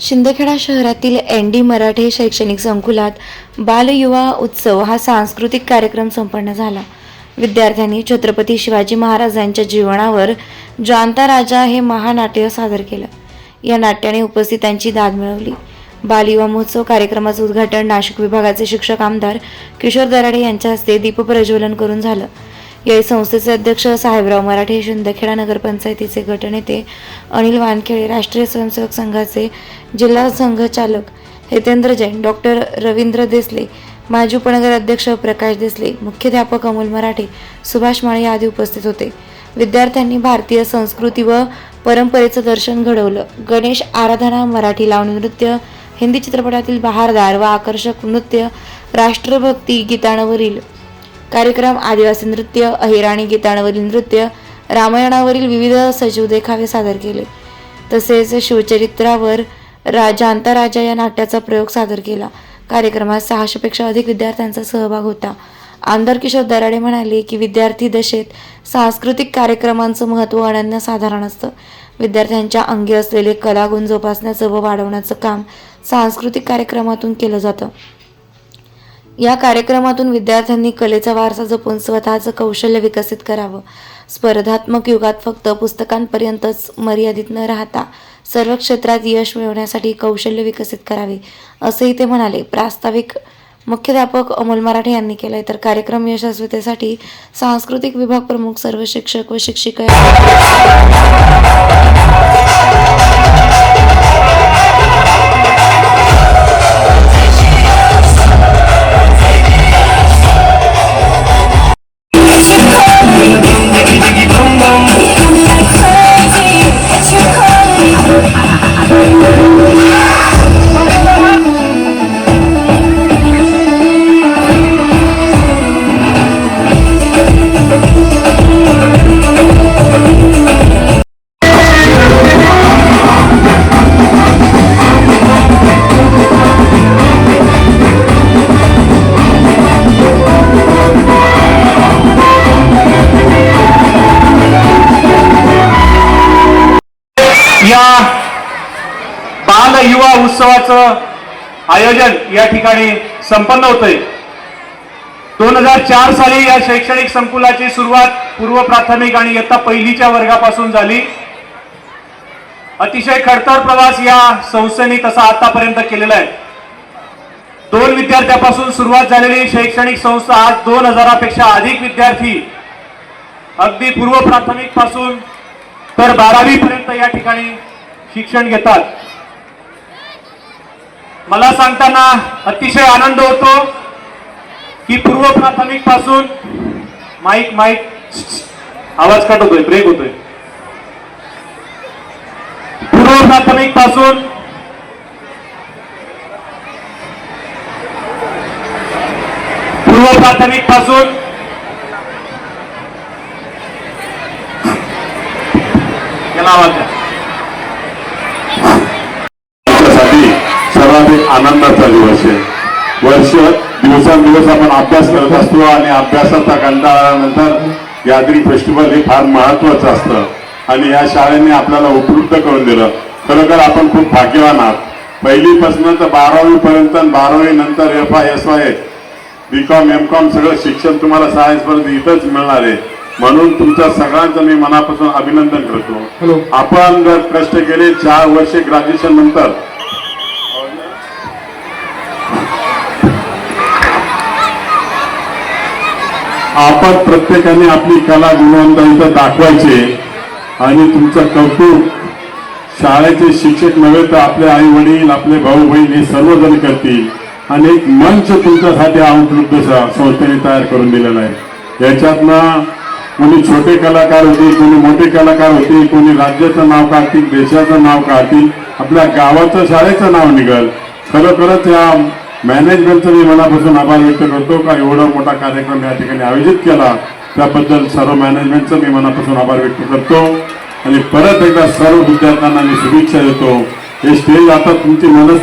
शिंदखेडा शहरातील N D मराठे शैक्षणिक संकुलात बालयुवा उत्सव हा सांस्कृतिक कार्यक्रम संपन्न झाला. विद्यार्थ्यांनी छत्रपती शिवाजी महाराजांच्या जीवनावर जाणता राजा हे महानाट्य सादर केलं. या नाट्याने उपस्थितांची दाद मिळवली. बालयुवा महोत्सव कार्यक्रमाचं उद्घाटन नाशिक विभागाचे शिक्षक आमदार किशोर दराडे यांच्या हस्ते दीपप्रज्वलन करून झालं. या संस्थेचे अध्यक्ष साहेबराव मराठे शिंदखेडा नगरपंचायतीचे गटनेते अनिल वानखेडे राष्ट्रीय स्वयंसेवक संघाचे जिल्हा संघचालक हितेंद्र जैन डॉक्टर रवींद्र देसले माजी उपनगर अध्यक्ष प्रकाश देसले मुख्याध्यापक अमोल मराठे सुभाष माळे आदी उपस्थित होते. विद्यार्थ्यांनी भारतीय संस्कृती व परंपरेचं दर्शन घडवलं. गणेश आराधना मराठी लावणी नृत्य हिंदी चित्रपटातील बहारदार व आकर्षक नृत्य राष्ट्रभक्ती गीतांवरील कार्यक्रम आदिवासी नृत्य अहिराणी गीतांवरील नृत्य रामायणावरील विविध सजीव देखावे सादर केले. तसेच शिवचरित्रावर राजा अंतराजा या नाट्याचा प्रयोग सादर केला. कार्यक्रमात सहाशेपेक्षा अधिक विद्यार्थ्यांचा सहभाग होता. आमदार किशोर दराडे म्हणाले की विद्यार्थी दशेत सांस्कृतिक कार्यक्रमांचं महत्त्व अनन्य साधारण असतं. विद्यार्थ्यांच्या अंगी असलेले कलागुण जोपासण्याचं व वाढवण्याचं काम सांस्कृतिक कार्यक्रमातून केलं जातं. या कार्यक्रमातून विद्यार्थ्यांनी कलेचा वारसा जपून स्वतःचं कौशल्य विकसित करावं. स्पर्धात्मक युगात फक्त पुस्तकांपर्यंतच मर्यादित न राहता सर्व क्षेत्रात यश मिळवण्यासाठी कौशल्य विकसित करावे असंही ते म्हणाले. प्रास्ताविक मुख्याध्यापक अमोल मराठे यांनी केलंय. तर कार्यक्रम यशस्वीतेसाठी सांस्कृतिक विभाग प्रमुख सर्व शिक्षक व शिक्षिका या बाल युवा उत्सवाचं आयोजन या ठिकाणी संपन्न होतंय. दोन हजार चार साली या शैक्षणिक संकुलाची सुरुवात पूर्व प्राथमिक आणि इयत्ता पहिलीच्या वर्गापासून झाली. अतिशय खडतर प्रवास या संस्थेने तसा आतापर्यंत केलेला आहे. दोन विद्यार्थ्यापासून सुरुवात झालेली शैक्षणिक संस्था आज दोन हजारापेक्षा अधिक विद्यार्थी अगदी पूर्व प्राथमिकपासून तर बारावी पर्यंत या ठिकाणी शिक्षण घेतात. मला सांगताना अतिशय आनंद होतो की पूर्व प्राथमिकपासून माईक माईक आवाज कट होतोय ब्रेक होतोय. पूर्व प्राथमिकपासून पूर्व प्राथमिकपासून याला सर्वाधिक आनंदाचा दिवस आहे. वर्ष दिवसांदिवस आपण अभ्यास करत असतो आणि अभ्यासाचा कंटाळल्यानंतर गॅदरिंग फेस्टिवल हे फार महत्वाचं असतं. आणि या शाळेने आपल्याला उपलब्ध करून दिलं. खरोखर आपण खूप भाग्यवान आहात. पहिलीपासून तर बारावी पर्यंत बारावी नंतर F Y S Y B com M com सगळं शिक्षण तुम्हाला सायन्सपर्यंत इथंच मिळणार आहे. म्हणून तुमच्या सगळ्यांचं मी मनापासून अभिनंदन करतो. आपण जर कष्ट केले चार वर्षे ग्रॅज्युएशन नंतर. आपण प्रत्येकाने आपली कला गुणवंत दाखवायची आणि तुमचं कौतुक. शाळेचे शिक्षक नव्हे तर आपले आई वडील आपले भाऊ बहीण हे सर्वजण करतील. आणि एक मंच तुमच्यासाठी स- संस्थेने तयार करून दिलेला आहे. याच्यातनं कोणी छोटे कलाकार होते कोणी मोठे कलाकार होते कोणी राज्याचं नाव काढतील देशाचं नाव काढतील आपल्या गावाचं शाळेचं नाव निघल. खरोखरच या मॅनेजमेंटचं मी मनापासून आभार व्यक्त करतो का एवढा मोठा कार्यक्रम या ठिकाणी आयोजित केला त्याबद्दल सर्व मॅनेजमेंटचं मी मनापासून आभार व्यक्त करतो. आणि परत एकदा सर्व विद्यार्थ्यांना मी शुभेच्छा देतो. हे स्टेज आता तुमची मनस